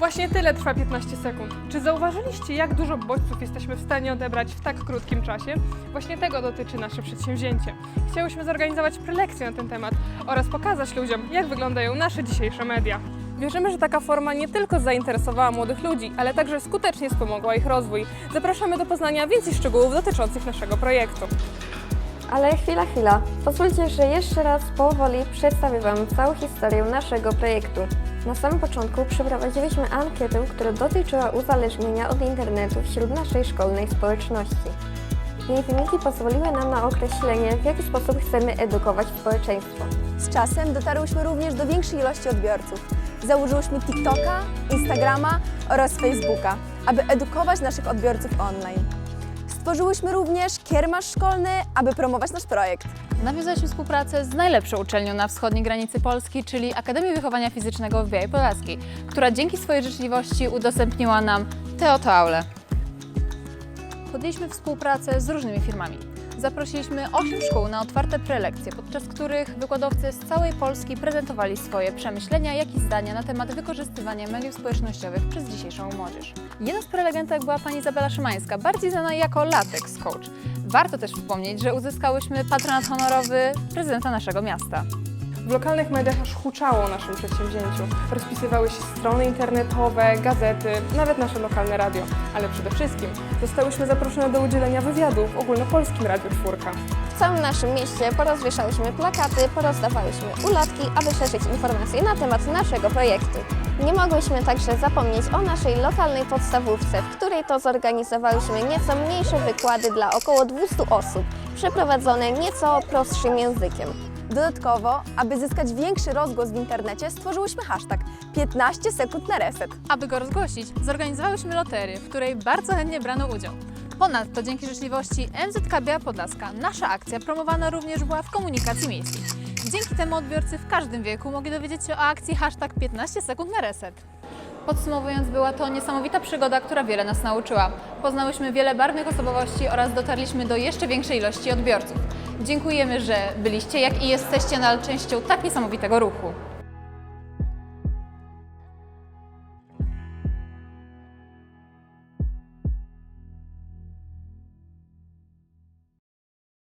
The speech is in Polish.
Właśnie tyle trwa 15 sekund. Czy zauważyliście, jak dużo bodźców jesteśmy w stanie odebrać w tak krótkim czasie? Właśnie tego dotyczy nasze przedsięwzięcie. Chciałyśmy zorganizować prelekcję na ten temat oraz pokazać ludziom, jak wyglądają nasze dzisiejsze media. Wierzymy, że taka forma nie tylko zainteresowała młodych ludzi, ale także skutecznie wspomogła ich rozwój. Zapraszamy do poznania więcej szczegółów dotyczących naszego projektu. Ale chwila, chwila. Pozwólcie, że jeszcze raz powoli przedstawię Wam całą historię naszego projektu. Na samym początku przeprowadziliśmy ankietę, która dotyczyła uzależnienia od internetu wśród naszej szkolnej społeczności. Jej wyniki pozwoliły nam na określenie, w jaki sposób chcemy edukować społeczeństwo. Z czasem dotarłyśmy również do większej ilości odbiorców. Założyłyśmy TikToka, Instagrama oraz Facebooka, aby edukować naszych odbiorców online. Stworzyłyśmy również kiermasz szkolny, aby promować nasz projekt. Nawiązaliśmy współpracę z najlepszą uczelnią na wschodniej granicy Polski, czyli Akademią Wychowania Fizycznego w Białej Podlaskiej, która dzięki swojej życzliwości udostępniła nam Teoto Aule. Podjęliśmy współpracę z różnymi firmami. Zaprosiliśmy 8 szkół na otwarte prelekcje, podczas których wykładowcy z całej Polski prezentowali swoje przemyślenia, jak i zdania na temat wykorzystywania mediów społecznościowych przez dzisiejszą młodzież. Jedna z prelegentek była pani Izabela Szymańska, bardziej znana jako Latex Coach. Warto też wspomnieć, że uzyskałyśmy patronat honorowy prezydenta naszego miasta. W lokalnych mediach aż huczało o naszym przedsięwzięciu. Rozpisywały się strony internetowe, gazety, nawet nasze lokalne radio. Ale przede wszystkim zostałyśmy zaproszone do udzielenia wywiadu w ogólnopolskim Radiu Czwórka. W całym naszym mieście porozwieszałyśmy plakaty, porozdawałyśmy ulotki, aby szerzyć informacje na temat naszego projektu. Nie mogłyśmy także zapomnieć o naszej lokalnej podstawówce, w której to zorganizowałyśmy nieco mniejsze wykłady dla około 200 osób, przeprowadzone nieco prostszym językiem. Dodatkowo, aby zyskać większy rozgłos w internecie, stworzyłyśmy hashtag 15 sekund na reset. Aby go rozgłosić, zorganizowałyśmy loterię, w której bardzo chętnie brano udział. Ponadto dzięki życzliwości MZK Biała Podlaska nasza akcja promowana również była w komunikacji miejskiej. Dzięki temu odbiorcy w każdym wieku mogli dowiedzieć się o akcji hashtag 15 sekund na reset. Podsumowując, była to niesamowita przygoda, która wiele nas nauczyła. Poznałyśmy wiele barwnych osobowości oraz dotarliśmy do jeszcze większej ilości odbiorców. Dziękujemy, że byliście, jak i jesteście nadal częścią tak niesamowitego ruchu.